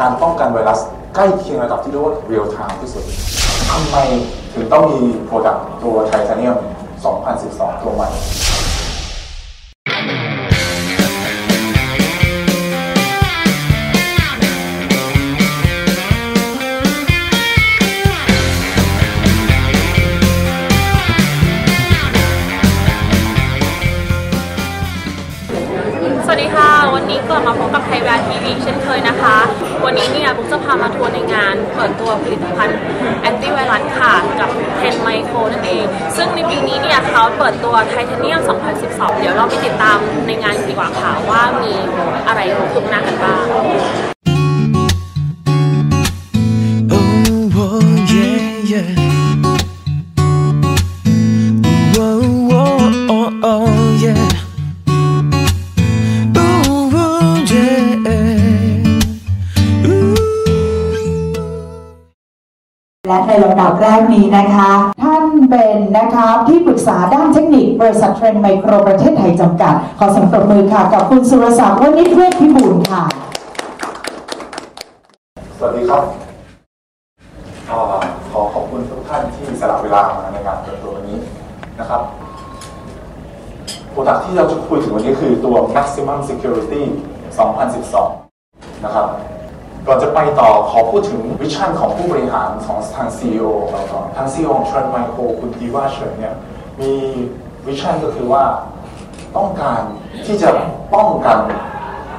การป้องกันไวรัสใกล้เคียงระดับที่เรียกว่า real time ที่สุดทำไมถึงต้องมีโปรดักต์ตัวไทเทเนียม 2012 ตัวใหม่ วัสดีค่ะ วันนี้กลับมาพบกับไทยแวร์ทีวีเช่นเคยนะคะ วันนี้เนี่ยบุ๊กจะพามาทัวร์ในงานเปิดตัวผลิตภัณฑ์แอนตี้ไวรัสค่ะ กับเทนไมโครนั่นเอง ซึ่งในปีนี้เนี่ยเขาเปิดตัวไทเทเนียม 2012 เดี๋ยวเราไปติดตามในงานดีกว่าค่ะว่ามีอะไรคืบหน้ากันบ้าง และในลำดับแรกนี้นะคะ ท่านเป็นนะคะที่ปรึกษาด้านเทคนิค บริษัทเทรนด์ไมโครประเทศไทยจำกัด ขอสัมปรบมือค่ะ กับคุณสุรศักดิ์วณิชเวชพิบูลค่ะ สวัสดีครับอ่าขอขอบคุณทุกท่านที่สละเวลามาในงานเปิดตัววันนี้นะครับโปรดักที่เราจะคุยถึงวันนี้คือตัว Maximum Security 2012 นะครับ ก่อนจะไปต่อขอพูดถึงวิชั่นของผู้บริหารของทาง CEO ของเราก่อนทาง CEO ของ Trend Micro คุณอีวาเฉินเนี่ยมีวิชั่นก็คือว่าต้องการที่จะป้องกัน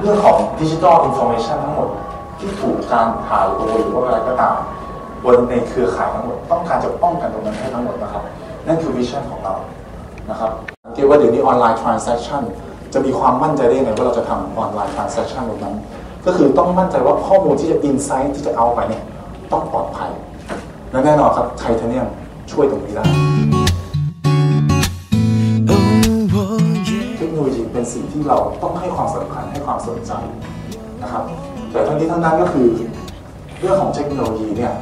เรื่องของดิจิทัลอินโฟ a t ชันทั้งหมด ที่ถูกการถ่ายโอนหรือว่าอะไรก็ตามบนในเครือข่ายทั้งหมด ต้องการจะป้องกันตรงนั้นให้ทั้งหมดนะครับ นั่นคือวิชั่นของเรานะครับสังเกตว่าเดี๋ยวนี้ออนไลน์ transaction จะมีความมั่นใจได้ไงว่าเราจะทำออนไลน์ transaction ตรงนั้น ก็คือต้องมั่นใจว่าข้อมูลที่จะ insight ที่จะเอาไปเนี่ยต้องปลอดภัยและแน่นอนครับไทเทเนียมช่วยตรงนี้ได้เทคโนโลยีเป็นสิ่งที่เราต้องให้ความสำคัญให้ความสนใจนะครับ แต่ทั้งนี้ทั้งนั้นก็คือเรื่องของเทคโนโลยีเนี่ย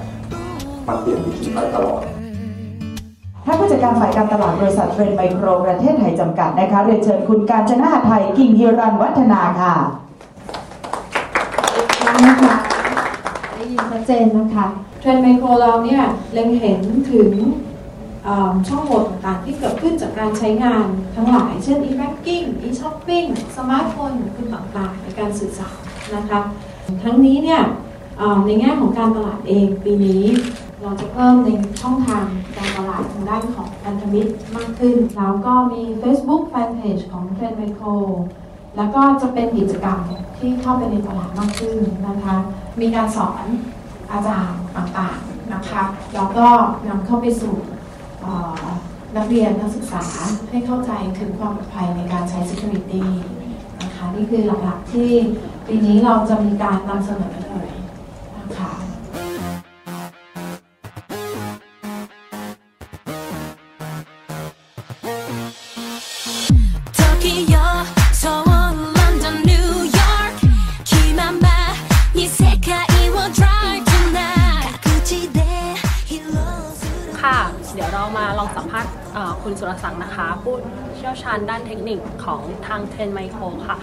มันเปลี่ยนวิธีไปตลอดท่านผู้จัดการฝ่ายการตลาดบริษัทเทรนไมโครประเทศไทยจำกัดนะคะเรียนเชิญคุณการจนาไทยกิ่งฮิรันวัฒนาค่ะ นะคะได้ยินชัดเจนนะคะเทรนด์ไมโครเราเนี่ยเล็งเห็นถึงช่องโหว่ต่างๆ ที่เกิดขึ้นจากการใช้งานทั้งหลาย เช่น e-banking e-shopping สมาร์ทโฟนของคุณต่างๆ ในการสื่อสารนะคะทั้งนี้เนี่ยในแง่ของการตลาดเองปีนี้ เราจะเพิ่มในช่องทางการตลาดทางด้านของพันธมิตรมากขึ้น แล้วก็มี Facebook Fanpage ของ Trend Micro แล้วก็จะเป็นกิจกรรมที่เข้าไปในตลาดมากขึ้นนะคะ มีการสอนอาจารย์ต่างๆนะคะ แล้วก็นำเข้าไปสู่นักเรียนนักศึกษาให้เข้าใจถึงความปลอดภัยในการใช้ Security นะคะ นี่คือหลักๆที่ปีนี้เราจะมีการนำเสนอ คุณสุรศักดิ์นะคะ ผู้เชี่ยวชาญด้านเทคนิคของทางเทนไมโครค่ะ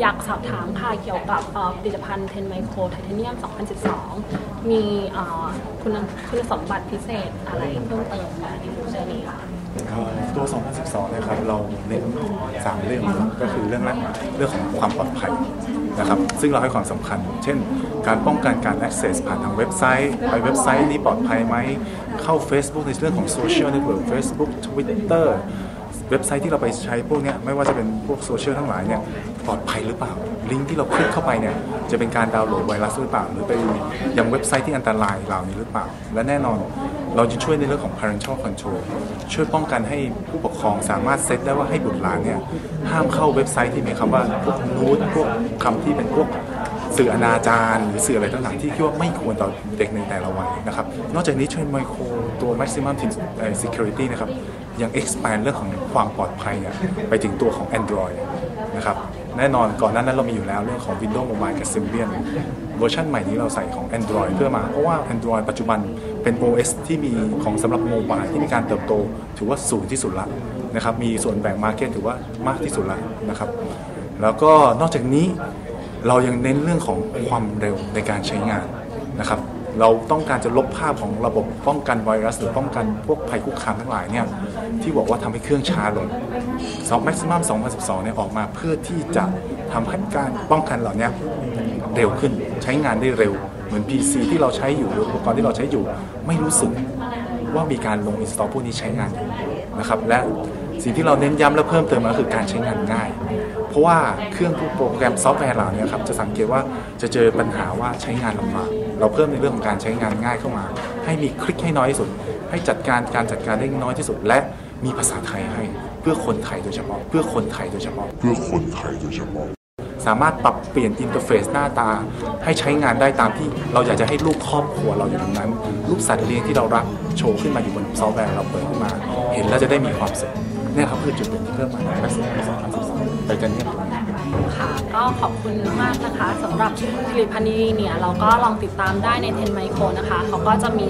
อยากสอบถามค่ะเกี่ยวกับผลิตภัณฑ์เทนไมโครไทเทเนียม 2012 มีคุณคุณสมบัติพิเศษอะไรเพิ่มเติมไหมในเรื่องนี้ค่ะ ตัว 2012 นะครับ เราเน้น3เรื่องก็คือเรื่องแรกเรื่องของความปลอดภัยนะครับ ซึ่งเราให้ความสำคัญ เช่น การป้องกันการ access ผ่านทางเว็บไซต์ ไปเว็บไซต์นี้ปลอดภัยไหม เข้า Facebook ในเรื่องของ social network Facebook Twitter เว็บไซต์ที่เราไปใช้พวกนี้ไม่ว่าจะเป็นพวกโซเชียลทั้งหลายเนี่ย ปลอดภัยหรือเปล่า ลิงก์ที่เราคลิกเข้าไปเนี่ยจะเป็นการดาวน์โหลดไวรัสหรือเปล่า หรือไปยังเว็บไซต์ที่อันตรายเหล่านี้หรือเปล่า และแน่นอนเราจะช่วยในเรื่องของ parental control ช่วยป้องกันให้ผู้ปกครองสามารถเซตได้ว่าให้บุตรหลานเนี่ยห้ามเข้าเว็บไซต์ที่มีคำว่าพวกนูดพวกคำที่เป็นพวกสื่ออนาจารหรือสื่ออะไรต่างๆที่คิดว่าไม่ควรต่อเด็กในแต่ละวัยนะครับ นอกจากนี้ช่วยไมโครตัว maximum security นะครับ ยัง expand เรื่องของความปลอดภัยไปถึงตัวของ Android นะครับ แน่นอนก่อนหน้านั้นเรามีอยู่แล้วเรื่องของ Windows Mobile กับ Symbian เวอร์ชันใหม่นี้เราใส่ของ Android เพื่อมาเพราะว่า Android ปัจจุบันเป็น OS ที่มีของสำหรับโมบายที่มีการเติบโต ถือว่าสูงที่สุดละนะครับมีส่วนแบ่ง Market ถือว่ามากที่สุดละนะครับแล้วก็นอกจากนี้เรายังเน้นเรื่องของความเร็วในการใช้งานนะครับ เราต้องการจะลบภาพของระบบป้องกันไวรัส หรือป้องกันพวกภัยคุกคามทั้งหลายเนี่ยที่บอกว่าทำให้เครื่องช้าลงซอฟ Maximum 2012เนี่ยออกมาเพื่อที่จะทำให้การป้องกันเหล่านี้เร็วขึ้นใช้งานได้เร็ว เหมือน PC ที่เราใช้อยู่หรืออุปกรณ์ที่เราใช้อยู่ ไม่รู้สึกว่ามีการลง install พวกนี้ใช้งานนะครับและสิ่งที่เราเน้นย้ำและเพิ่มเติมมาคือการใช้งานง่าย เพราะว่าเครื่องพวกโปรแกรมซอฟต์แวร์เหล่านี้ครับจะสังเกตว่าจะเจอปัญหาว่าใช้งานลำบาก เราเพิ่มในเรื่องของการใช้งานง่ายเข้ามา ให้มีคลิกให้น้อยที่สุด ให้จัดการการจัดการได้น้อยที่สุด และมีภาษาไทยให้เพื่อคนไทยโดยเฉพาะ เพื่อคนไทยโดยเฉพาะ เพื่อคนไทยโดยเฉพาะ สามารถปรับเปลี่ยนอินเทอร์เฟซหน้าตา ให้ใช้งานได้ตามที่เราอยากจะให้รูปครอบครัวเราอยู่ตรงนั้นรูปสัตว์เลี้ยงที่เรารักโชว์ขึ้นมาอยู่บนซอฟต์แวร์เราเปิดขึ้นมา เห็นแล้วจะได้มีความสุขเนี่ยครับคือจุดเด่นที่เพิ่มมาในลักษณะ2012ไปกันเนี่ย ค่ะ ก็ขอบคุณมากนะคะสำหรับผลิตภัณฑ์นี้เนี่ย เราก็ลองติดตามได้ใน 10 Micro นะคะ เขาก็จะมี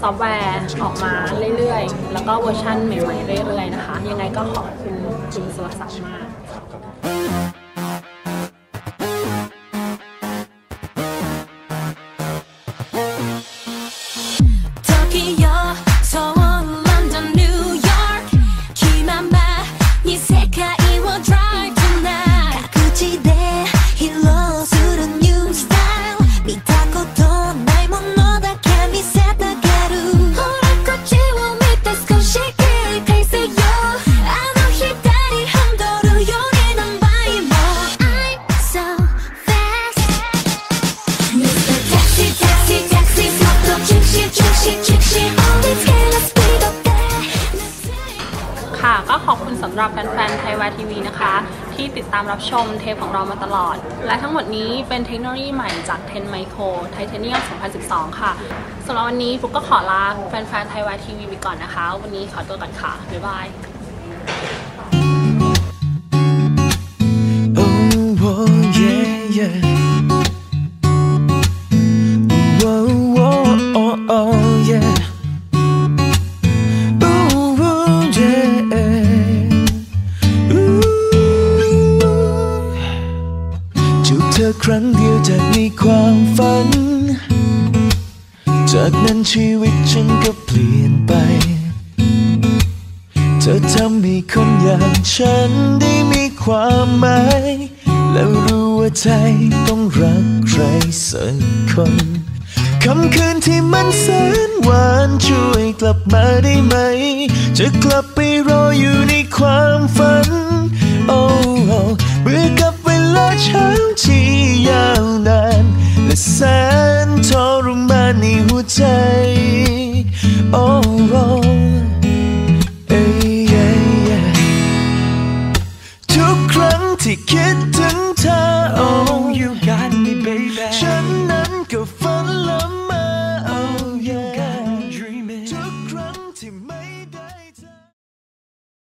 ซอฟต์แวร์ออกมาเรื่อยๆ แล้วก็เวอร์ชันใหม่ๆ เรื่อยๆ นะคะ ยังไงก็ขอบคุณคุณสุรศักดิ์มาก อบคุณสำหรับแฟนๆไทยวาทีวีนะคะ ที่ติดตามรับชมเทปของเรามาตลอด และทั้งหมดนี้เป็นเทคโนโลยีใหม่จาก10 Micro Titanium 2012 ค่ะสำหรับวันนี้ฟุกก็ขอลาแฟนๆไทยวาทีวีไปก่อนนะคะ วันนี้ขอตัวก่อนค่ะ บ๊ายบาย Oh, oh, yeah, yeah. ฉันก็เปลี่ยนไป เธอทำให้คนอย่างฉันได้มีความหมาย แล้วรู้ว่าใจต้องรักใครสักคนคำคืนที่มันแสนหวานช่วยกลับมาได้ไหม จะกลับไปรออยู่ในความฝัน โอ้เบื่อกับเวลาเช้าที่ยาวนาน และแสนทรมานในหัวใจ อ้